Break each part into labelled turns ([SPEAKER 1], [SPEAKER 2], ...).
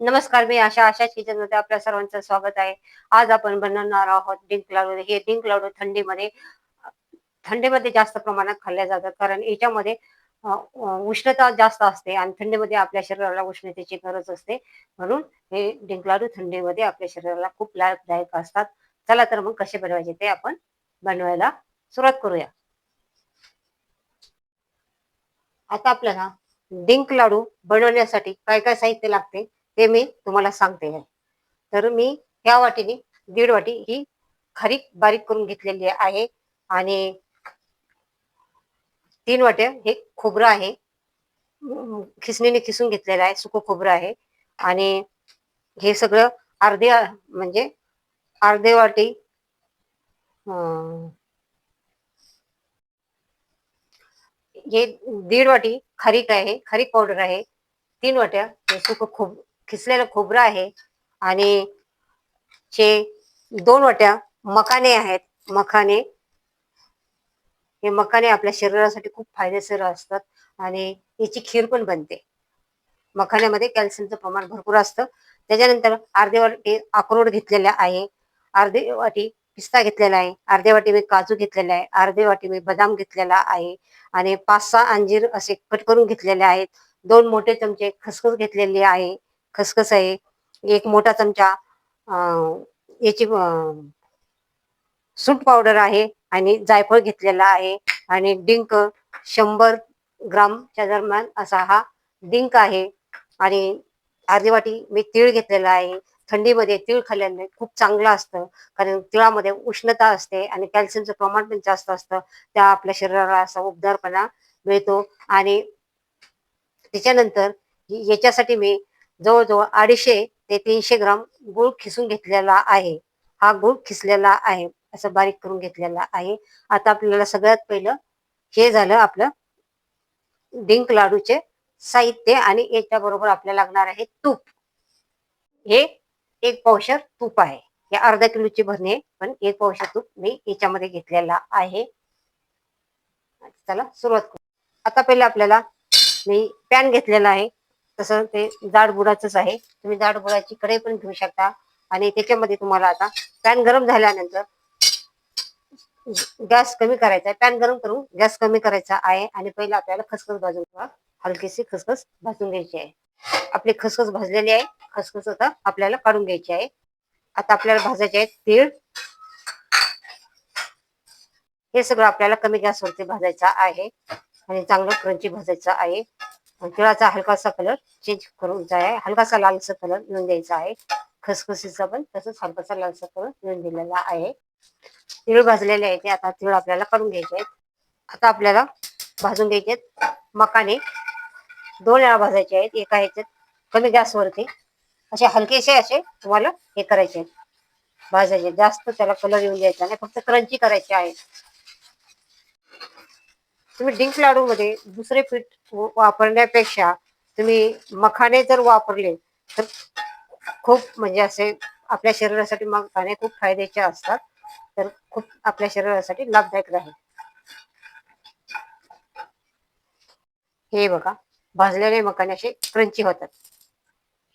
[SPEAKER 1] नमस्कार मी आशा. आशा किचनमध्ये आपल्या सर्वांचं स्वागत आहे. आज आपण बनवणार आहोत डिंक लाडू. हे डिंक लाडू थंडीमध्ये थंडीमध्ये जास्त प्रमाणात खाल्ले जातात. कारण याच्यामध्ये उष्णता जास्त असते आणि थंडीमध्ये आपल्या शरीराला उष्णतेची गरज असते. म्हणून हे डिंक लाडू थंडीमध्ये आपल्या शरीराला खूप लाभदायक असतात. चला तर मग कसे बनवायचे ते आपण बनवायला सुरुवात करूया. आता आपल्याला डिंक लाडू बनवण्यासाठी काय काय साहित्य लागते? ते मी तुम्हाला सांगते आहे तर मी ह्या वाटीने दीड वाटी ही खारीक बारीक करून घेतलेली आहे आणि तीन वाट्या हे खोबरं आहे. खिसणीने खिसून घेतलेलं आहे सुकं खोबरं आहे. आणि हे सगळं अर्धे म्हणजे अर्धे वाटी हे दीड वाटी खारीक आहे खारीक पावडर आहे. तीन वाट्या हे सुकं खोब खिसलेलं खोबरं आहे आणि चे दोन वाट्या मखाने आहेत. मखाने हे मखाने आपल्या शरीरासाठी खूप फायदेशीर असतात आणि याची खीर पण बनते. मखाण्यामध्ये कॅल्शियमचं प्रमाण भरपूर असतं. त्याच्यानंतर अर्धे वाटी अक्रोड घेतलेला आहे. अर्धी वाटी पिस्ता घेतलेला आहे. अर्धे वाटी मी काजू घेतलेला आहे. अर्धे वाटी मी बदाम घेतलेला आहे. आणि पाच सहा अंजीर असे कट करून घेतलेले आहेत. दोन मोठे चमचे खसखस घेतलेली आहे. खसखस आहे. एक मोठा चमचा याची सूट पावडर आहे आणि जायफळ घेतलेला आहे आणि डिंक शंभर ग्रामच्या दरम्यान असा हा डिंक आहे आणि अर्धी वाटी मी तीळ घेतलेला आहे. थंडीमध्ये तीळ खाल्ल्याने खूप चांगलं असतं कारण तिळामध्ये उष्णता असते आणि कॅल्शियमचं प्रमाण पण जास्त असतं. त्या आपल्या शरीराला असा उबदारपणा मिळतो आणि त्याच्यानंतर याच्यासाठी मी जवळजवळ अडीचशे ते तीनशे ग्राम गूळ खिसून घेतलेला आहे. हा गूळ खिसलेला आहे असं बारीक करून घेतलेला आहे. आता आपल्याला सगळ्यात पहिलं हे झालं आपलं डिंक लाडूचे साहित्य आणि याच्या बरोबर आपल्याला लागणार आहे तूप. हे एक पावशर तूप आहे. हे अर्धा किलोची भरणी आहे पण एक पावशर तूप मी याच्यामध्ये घेतलेला आहे. चला सुरुवात करू. आता पहिले आपल्याला मी पॅन घेतलेला आहे. तसं ते जाड बुडाचंच आहे. तुम्ही जाड बुडाची कढई पण घेऊ शकता. आणि त्याच्यामध्ये तुम्हाला आता पॅन गरम झाल्यानंतर गॅस कमी करायचा पॅन गरम करून गॅस कमी करायचा आहे. आणि पहिला आपल्याला खसखस भाजून हलकीशी खसखस भाजून घ्यायची आहे. आपली खसखस भाजलेली आहे. खसखस आता आपल्याला काढून घ्यायची आहे. आता आपल्याला भाजायचे आहे तीळ. हे सगळं आपल्याला कमी गॅसवरती भाजायचं आहे. आणि चांगलं क्रंची भाजायचं आहे. तिळाचा हलकासा कलर चेंज करून आहे हलकासा लालसा कलर येऊन द्यायचा आहे. खसखसीचा पण तसंच हलकासा लालसा कलर येऊन दिलेला आहे. तिळ भाजलेले आहेत ते आता तिळ आपल्याला काढून घ्यायचे आहेत. आता आपल्याला भाजून घ्यायचे आहेत. मकाने दोन वेळा भाजायचे आहेत. एका ह्याच्यात कमी गॅसवरती असे हलकेसे असे तुम्हाला हे करायचे आहेत. भाजायचे जास्त त्याला कलर येऊन द्यायचा नाही. फक्त क्रंची करायची आहे तुम्ही डिंक लाडू मध्ये दुसरे पीठ वापरण्यापेक्षा तुम्ही मखाने जर वापरले तर खूप म्हणजे असे आपल्या शरीरासाठी मखाने खूप फायद्याचे असतात. तर खूप आपल्या शरीरासाठी लाभदायक राहील. हे बघा भाजलेले मखाने असे क्रंची होतात.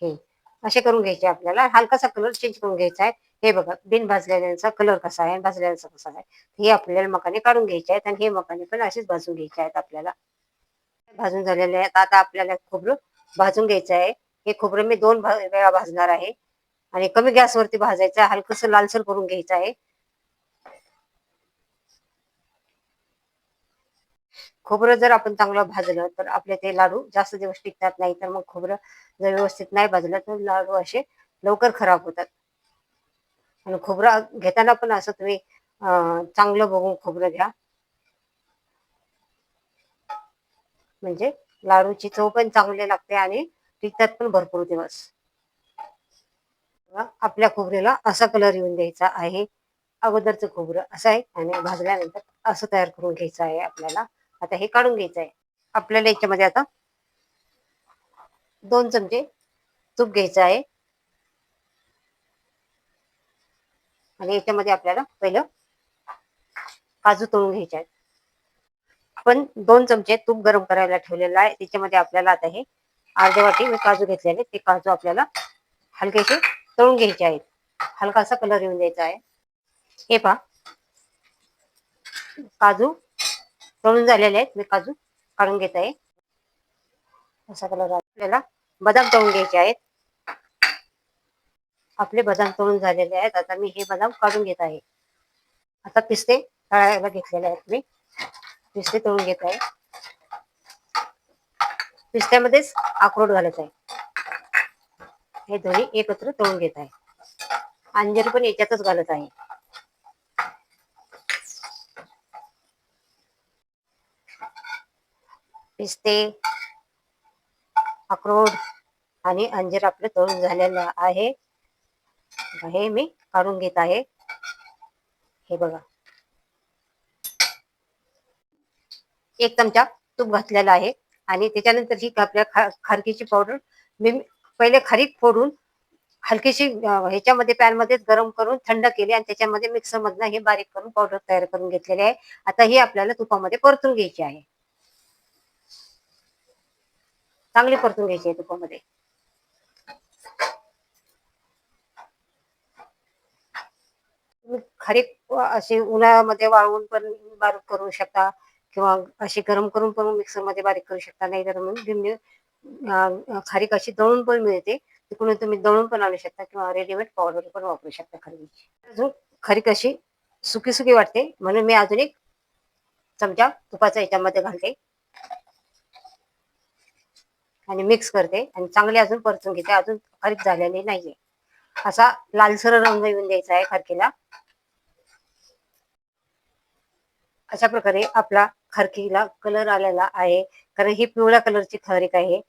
[SPEAKER 1] हे. असे करून घ्यायचे आपल्याला. हलकासा कलर चेंज करून घ्यायचा आहे. हे बघा बिन भाजलेल्यांचा कलर कसा आहे भाजलेल्यांचा कसा आहे. हे आपल्याला मकाने काढून घ्यायचे आहेत आणि हे मकाने पण असेच भाजून घ्यायचे आहेत आपल्याला. भाजून झालेले आहेत. आता आपल्याला खोबरं भाजून घ्यायचं आहे. हे खोबरं मी दोन वेळा भाजणार आहे. आणि कमी गॅसवरती भाजायचं आहे. हलकस लालसर करून घ्यायचं आहे. खोबरं जर आपण चांगलं भाजलं तर आपले ते लाडू जास्त दिवस टिकतात नाही तर मग खोबरं जर व्यवस्थित नाही भाजलं तर लाडू असे लवकर खराब होतात. आणि खोबरं घेताना पण असं तुम्ही चांगलं बघून खोबरं घ्या. म्हणजे लाडूची चव पण चांगली लागते आणि टिकतात पण भरपूर दिवस. आपल्या खोबरेला असा कलर येऊन द्यायचा आहे अगोदरचं खोबरं असं आहे आणि भाजल्यानंतर असं तयार करून घ्यायचं आहे आपल्याला. आता हे काढून घ्यायचं आहे आपल्याला याच्यामध्ये आता दोन चमचे तूप घ्यायचं आहे. आणि याच्यामध्ये आपल्याला पहिलं काजू तळून घ्यायचे आहेत. आपण दोन चमचे तूप गरम करायला ठेवलेलं आहे. त्याच्यामध्ये आपल्याला आता हे अर्धे वाटी मी काजू घेतलेले ते काजू आपल्याला हलकेसे तळून घ्यायचे आहेत. हलकासा कलर येऊन द्यायचा आहे. हे पहा. काजू तळून झालेले आहेत मी काजू काढून घेत. आहे असा कलर आपल्याला बदाम तळून घ्यायचे आहेत. आपले बदाम तळून झालेले आहेत आता मी हे बदाम काढून घेत आहे. आता पिस्ते तळायला घेतलेले आहेत मी. पिस्ते तळून घेत आहे. पिस्त्यामध्येच अक्रोड घालत आहे. हे दोन्ही एकत्र तळून घेत आहे. अंजीर पण याच्यातच घालत आहे. पिस्ते अक्रोड आणि अंजीर आपलं तळून झालेलं आहे. हे मी काढून घेत आहे. हे बघा. एक चमचा तूप घातलेला आहे आणि त्याच्यानंतर ही आपल्या खा खारकीची पावडर मी पहिले खारीक फोडून हलकीशी ह्याच्यामध्ये पॅनमध्येच गरम करून थंड केली आणि त्याच्यामध्ये मिक्सरमधनं हे बारीक करून पावडर तयार करून घेतलेली आहे. आता ही आपल्याला तुपामध्ये परतून घ्यायची आहे. चांगली परतून घ्यायची आहे तुपामध्ये. तुम्ही खारीक अशी उन्हाळ्यामध्ये वाळवून पण बारीक करू शकता किंवा अशी गरम करून पण मिक्सरमध्ये बारीक करू शकता. नाही तर मग खारीक अशी दळून पण मिळते. तिकडून तुम्ही दळून पण आणू शकता किंवा रेडीमेड पावडर पण वापरू शकता खरी अजून खारीक अशी सुकी सुकी वाटते. म्हणून मी अजून एक चमचा तुपाचा याच्यामध्ये घालते. आणि मिक्स करते आणि चांगली अजून परतून घेते. अजून खारीक झालेली नाहीये. असा लालसर रंग येऊन द्यायचा आहे खारकीला. अशा प्रकारे आपला खारकीला कलर आलेला आहे. कारण ही पिवळ्या कलरची खारीक आहे.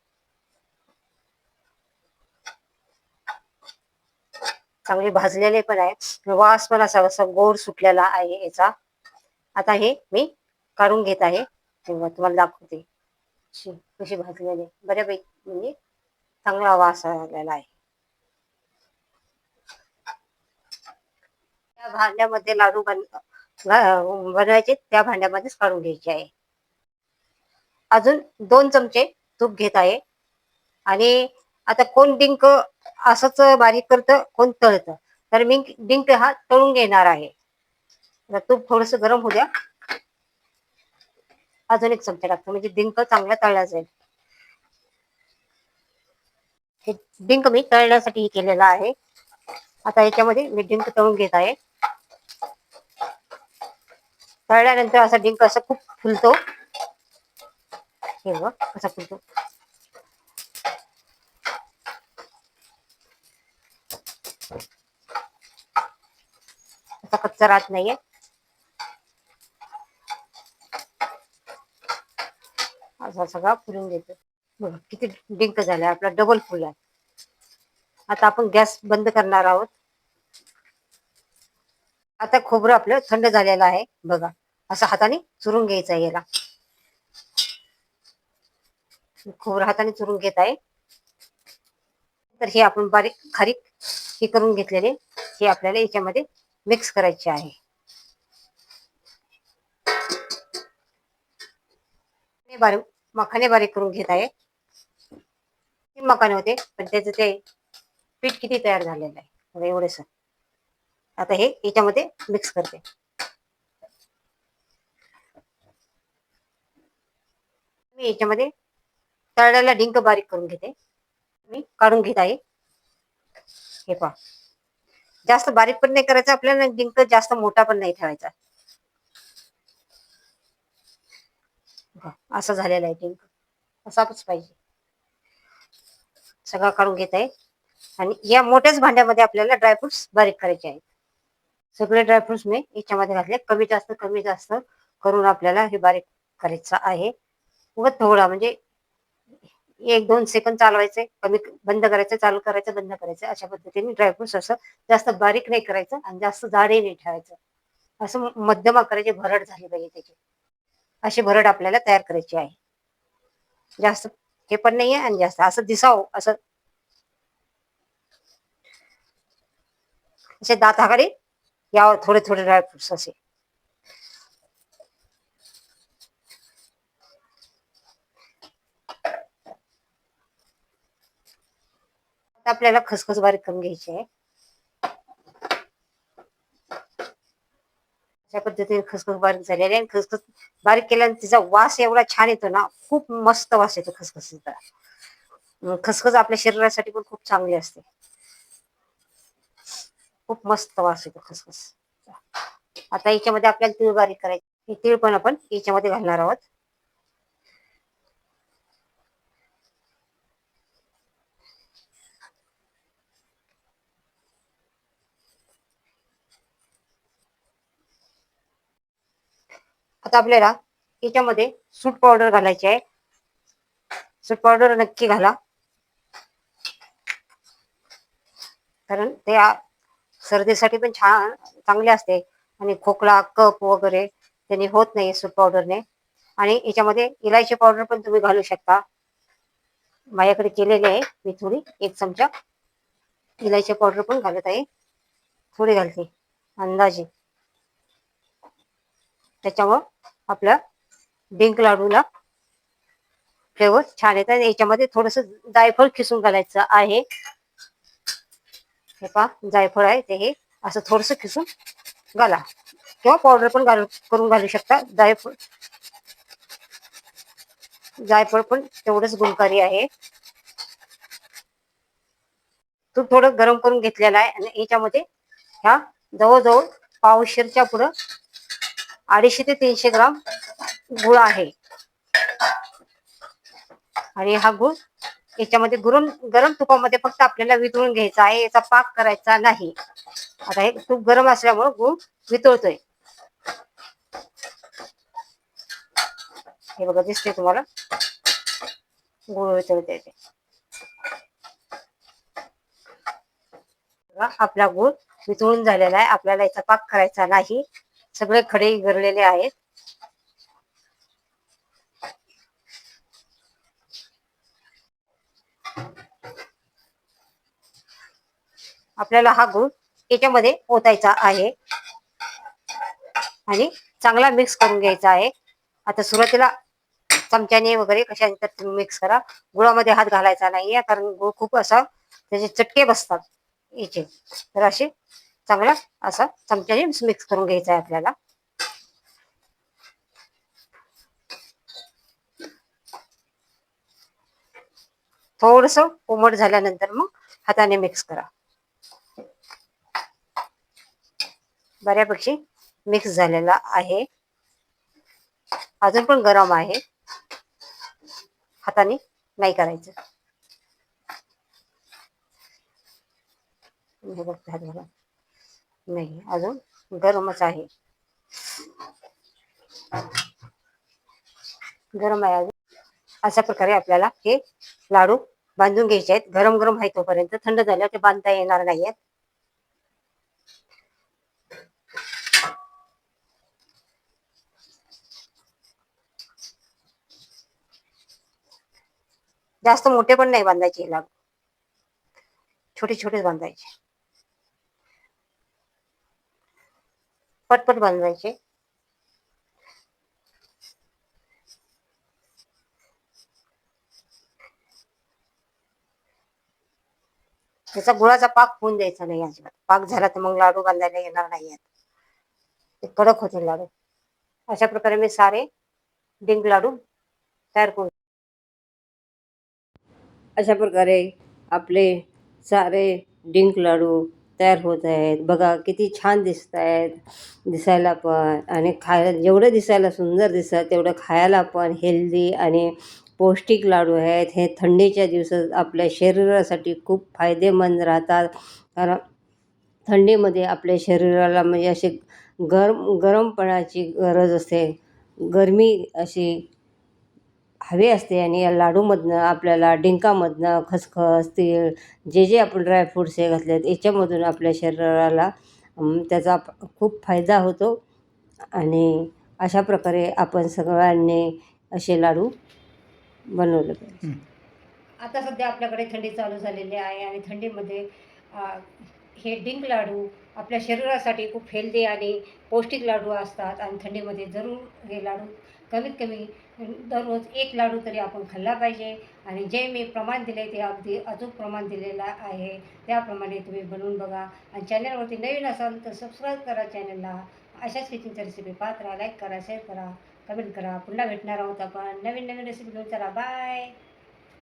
[SPEAKER 1] चांगले भाजलेले पण आहे. वास पण असा असा गोड सुटलेला आहे याचा. आता हे मी काढून घेत आहे. तेव्हा तुम्हाला दाखवते. अशी कशी भाजलेली? बऱ्यापैकी म्हणजे चांगला वास आलेला आहे. त्या भांड्यामध्ये लाडू बन बनवायचे त्या भांड्यामध्येच काढून घ्यायचे आहे. अजून दोन चमचे तूप घेत आहे. आणि आता कोण डिंक असंच बारीक करतं कोण तळतं? तर मी डिंक हा तळून घेणार आहे. तूप थोडस गरम होऊ द्या. अजून एक चमचा टाकतो म्हणजे डिंक चांगला तळला जाईल. हे डिंक मी तळण्यासाठी केलेला आहे. आता याच्यामध्ये मी डिंक तळून घेत आहे. तळल्यानंतर असा डिंक असा खूप फुलतो. हे बघ कसा फुलतो. असा कच्चा राहत नाहीये. असा सगळा फुलून देतो. बघा किती डिंक झालाय आपला डबल फुल आता आपण गॅस बंद करणार आहोत. आता खोबरं आपलं थंड झालेलं आहे बघा. असं हाताने चुरून घ्यायचं आहे याला. खोबरं हाताने चुरून घेत आहे. तर हे आपण बारीक खारीक हे करून घेतलेले हे आपल्याला याच्यामध्ये मिक्स करायचे आहे. बारीक मखाने बारीक करून घेत आहे. हे मखाने होते पण त्याचं ते पीठ किती तयार झालेलं आहे. बघा एवढेस. आता हे याच्यामध्ये मिक्स करते. मी याच्यामध्ये तळलेला डिंक बारीक करून घेते. मी काढून घेत आहे. हे पहा. जास्त बारीक पण नाही करायचं आपल्याला डिंक जास्त मोठा पण नाही ठेवायचा. असं झालेलं आहे डिंक असाच पाहिजे. सगळं काढून घेत आहे. आणि या मोठ्याच भांड्यामध्ये आपल्याला ड्रायफ्रुट्स बारीक करायचे आहेत. सगळे ड्रायफ्रुट्स मी याच्यामध्ये घातले. कमी जास्त कमी जास्त करून आपल्याला हे बारीक करायचं आहे. व थोडा म्हणजे एक दोन सेकंद चालवायचे कमी बंद करायचं चालू करायचं बंद करायचं. अशा पद्धतीने ड्रायफ्रुट्स असं जास्त बारीक नाही करायचं आणि जास्त जाडही नाही ठेवायचं. असं मध्यम आकाराची भरड झाली पाहिजे त्याची. अशी भरड आपल्याला तयार करायची आहे. जास्त हे पण नाही आहे आणि जास्त असं दिसावं असं. असे दात आघाडी यावर थोडे थोडे ड्रायफ्रुट्स असे. आपल्याला खसखस बारीक करून घ्यायची आहे. पद्धतीने खसखस बारीक झालेली आहे. आणि खसखस बारीक केल्याने तिचा वास एवढा छान येतो ना खूप मस्त वास येतो खसखसीचा खसखस आपल्या शरीरासाठी पण खूप चांगली असते. खूप मस्त वास येतो खसखस. आता याच्यामध्ये आपल्याला तीळ बारीक करायची हे तीळ पण आपण याच्यामध्ये घालणार आहोत. आता आपल्याला याच्यामध्ये सूट पावडर घालायची आहे. सूट पावडर नक्की घाला. कारण ते सर्दीसाठी पण छान चांगले असते. आणि खोकला कप वगैरे त्यांनी होत नाही सूट पावडरने आणि याच्यामध्ये इलायची पावडर पण तुम्ही घालू शकता. माझ्याकडे केलेली आहे. मी थोडी एक चमचा इलायची पावडर पण घालत आहे. थोडी घालते. अंदाजे. त्याच्यामुळं आपला डिंक लाडूला. फ्लेवर छान येतात आणि याच्यामध्ये थोडस जायफळ खिसून घालायचं आहे. हे पा जायफळ आहे ते हे. असं थोडस खिसून घाला. किंवा पावडर पण घालू करून घालू शकता. जायफळ. जायफळ पण तेवढंच गुणकारी आहे. तूप थोडं गरम करून घेतलेलं आहे. आणि याच्यामध्ये ह्या जवळजवळ पावशेरच्या पुढं अडीचशे ते तीनशे ग्राम गुळ आहे. आणि हा गुळ याच्यामध्ये गरम गरम तुपामध्ये फक्त आपल्याला वितळून घ्यायचा आहे याचा पाक करायचा नाही. आता हे तूप गरम असल्यामुळे गुळ वितळतोय. हे बघा दिसते तुम्हाला? गुळ वितळते ते. आपला गुळ वितळून झालेला आहे आपल्याला याचा पाक करायचा नाही. सगळे खडे गरलेले आहेत. आपल्याला हा गुळ याच्यामध्ये ओतायचा आहे. आणि चांगला मिक्स करून घ्यायचा आहे. आता सुरुवातीला चमच्याने वगैरे कशा तर तुम्ही मिक्स करा. गुळामध्ये हात घालायचा नाहीये कारण गुळ खूप असा त्याचे चटके बसतात याचे. तर असे चांगला असा चमच्याने मिक्स करून घ्यायचा आहे आपल्याला. थोडस कोमट झाल्यानंतर मग हाताने मिक्स करा. बऱ्यापैकी मिक्स झालेला आहे. अजून पण गरम आहे. हाताने नाही करायचं. बघ, हात नाही अजून गरमच आहे. गरम आहे अजून. अशा प्रकारे आपल्याला हे लाडू बांधून घ्यायचे आहेत. गरम गरम आहे तोपर्यंत. थंड झाल्यावर ते बांधता येणार नाहीयेत जास्त मोठे पण नाही बांधायचे लाडू. छोटे छोटेच बांधायचे. पटपट बांधवायचे त्याचा गुळाचा पाक होऊन द्यायचा नाही अजिबात. पाक झाला तर मग लाडू बांधायला येणार नाही ते कडक होते लाडू. अशा प्रकारे मी सारे डिंक लाडू तयार करून अशा प्रकारे आपले सारे डिंक लाडू तयार होत आहेत. बघा किती छान दिसत आहेत दिसायला पण. आणि खायला जेवढं दिसायला सुंदर दिसतात तेवढं खायला पण हेल्दी आणि पौष्टिक लाडू आहेत. हे थंडीच्या दिवसात आपल्या शरीरासाठी खूप फायदेमंद राहतात. कारण थंडीमध्ये आपल्या शरीराला म्हणजे असे गरम गरमपणाची गरज असते. गरमी अशी हवी असते आणि या लाडूमधनं आपल्याला डिंकामधनं खसखस तीळ जे जे आपण ड्रायफ्रूट्स हे घातले आहेत याच्यामधून आपल्या शरीराला त्याचा खूप फायदा होतो. आणि अशा प्रकारे आपण सगळ्यांनी असे लाडू बनवले पाहिजे. आता सध्या आपल्याकडे थंडी चालू झालेली आहे आणि थंडीमध्ये हे डिंक लाडू आपल्या शरीरासाठी खूप हेल्दी आणि पौष्टिक लाडू असतात. आणि थंडीमध्ये जरूर हे लाडू कमीत कमी दररोज एक लाडू तरी आपण खाल्ला पाहिजे. आणि जे मी प्रमाण दिले ते अगदी अचूक प्रमाण दिलेलं आहे. त्याप्रमाणे तुम्ही बनवून बघा. आणि चॅनलवरती नवीन असाल तर सबस्क्राईब करा चॅनलला. अशाच किचनच्या रेसिपी पाहत राहा लाईक करा शेअर करा कमेंट करा. पुन्हा भेटणार आहोत आपण. नवीन नवीन रेसिपी घेऊन चला. बाय